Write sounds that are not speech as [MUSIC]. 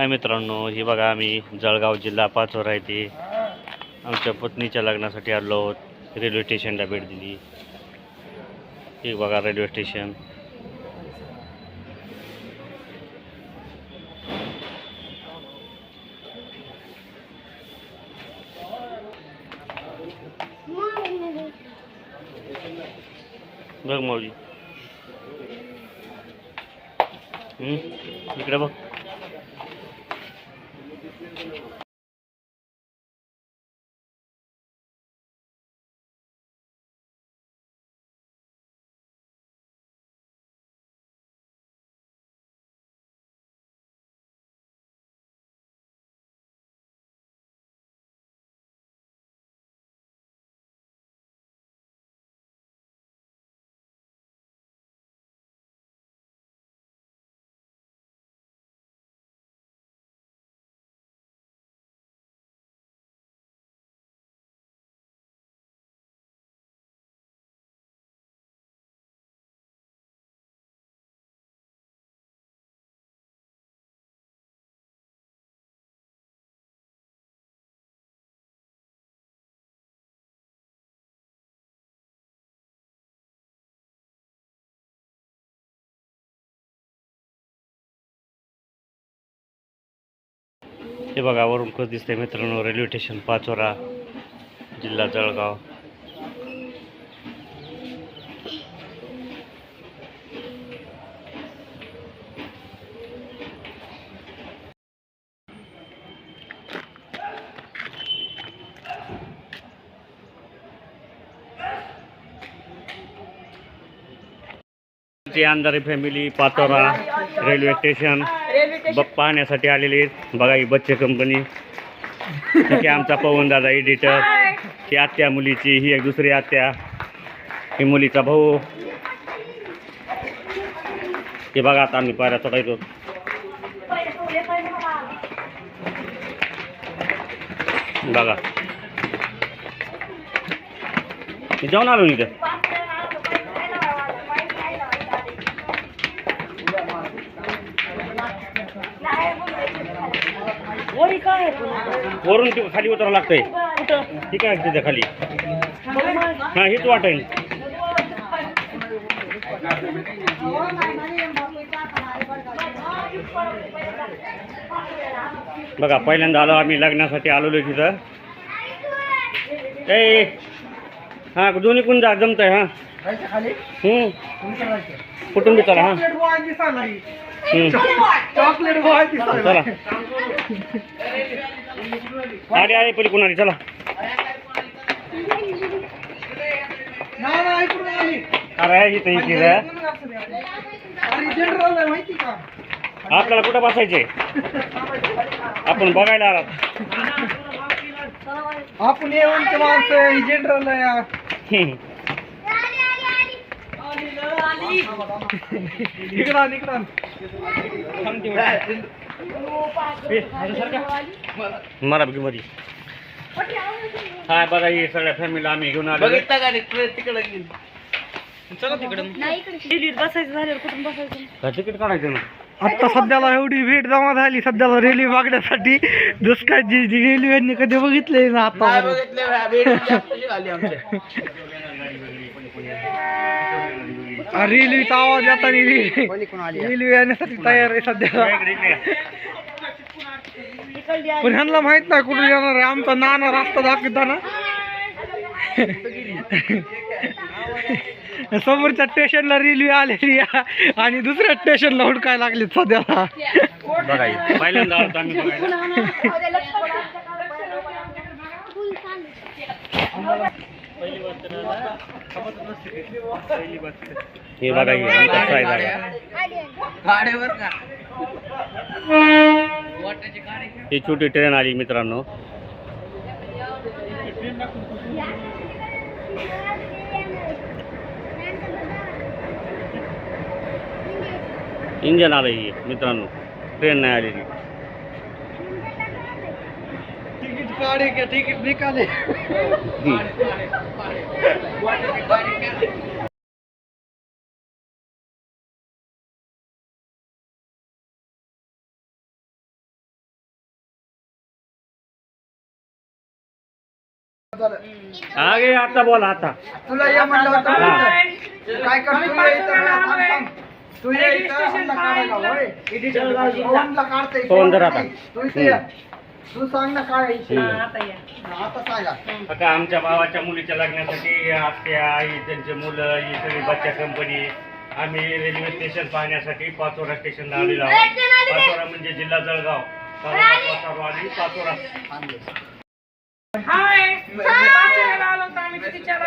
हाय मित्रांनो ही बघा आम्ही जळगाव जिल्हा पाचोरा येथे आमच्या पत्नीच्या लग्नासाठी आलो आहोत. रेल्वे स्टेशनला भेट दिली. ही बघा रेल्वे स्टेशन. बघ मौजी इकडे बघ. हे बघा वरून कसं दिसतंय मित्रांनो रेल्वे स्टेशन पाचोरा जिल्हा जळगाव. ची Andhari family Pachora railway station पाहण्यासाठी आलेले आहेत. बघा ही बच्चे कंपनी ही आमचा पवन दादा एडिटर ही आत्या मुलीची ही एक दुसरी आत्या. ही मुलीचा भाऊ. हे बघा आता आम्ही पायऱ्या चढायचो. बघा. जाऊन आलो इथं. वरी काय वरून ते खाली उतरावं लागतंय. कुठं? ठीक आहे तिथे खाली? बघ हां हेच वाटेल. बघा पहिल्यांदा आलो आम्ही लग्नासाठी आलेलो तिथं. ए! हां दोन्ही कोण जा जमत आहे हां. कुठून बी चला हां. चॉकलेट चला. आले आले पली कोण आली. चला अरे इथं. अरे आपल्याला कुठं बसायचे? आपण बघायला आलात. आपण ही जनरल. इकडं इकडं मध्ये हाय बघा ही सगळ्या फॅमिली आम्ही घेऊन आलो दिल्लीत बसायचं झाल्यावर कुठून बसायचं? तिकीट काढायचं ना आता सध्याला एवढी भेट जमा झाली सध्याला रेल्वे मागण्यासाठी. जस काय जी जी रेल्वेनी कधी बघितले ना आता? रेल्वेचा आवाज येताना रेल्वे रेल्वे येण्यासाठी तयार आहे सध्या. पण ह्यांना माहीत नाही कुठे येणार आहे. आमचा नाना रस्ता दाखवताना. [LAUGHS] समोरच्या स्टेशनला रेल्वे आलेली आहे. आणि दुसऱ्या स्टेशनला हुडकाय लागले सध्याला. बघा ही. हे बघा ही छोटी ट्रेन आली मित्रांनो. इंजन आलं ही मित्रांनो ट्रेन नाही आलेली तिकीट काढे का तिकीट निकाले अगे आता बोला आता. तुला ये म्हणलं होतं काय कर तू ये इथं ना, थांब, थांब. तू ये इथं आम्हाला काढायला, होय. पवनला काढता येते. पवन जर आता. तू इथे ये. तू सांग ना काय. आता सांगा आमच्या भावाच्या मुलीच्या लग्नासाठी आत्या आई त्यांचे मुलं ही सगळी बच्चा कंपनी आम्ही रेल्वे स्टेशन पाहण्यासाठी पाचोरा स्टेशनला आलेलो आहोत. पाचोरा म्हणजे जिल्हा जळगाव. तालुका पाचोरा आणि पाचोरा. हाय. पाच वेळेला आलो होतो आम्ही तिच्या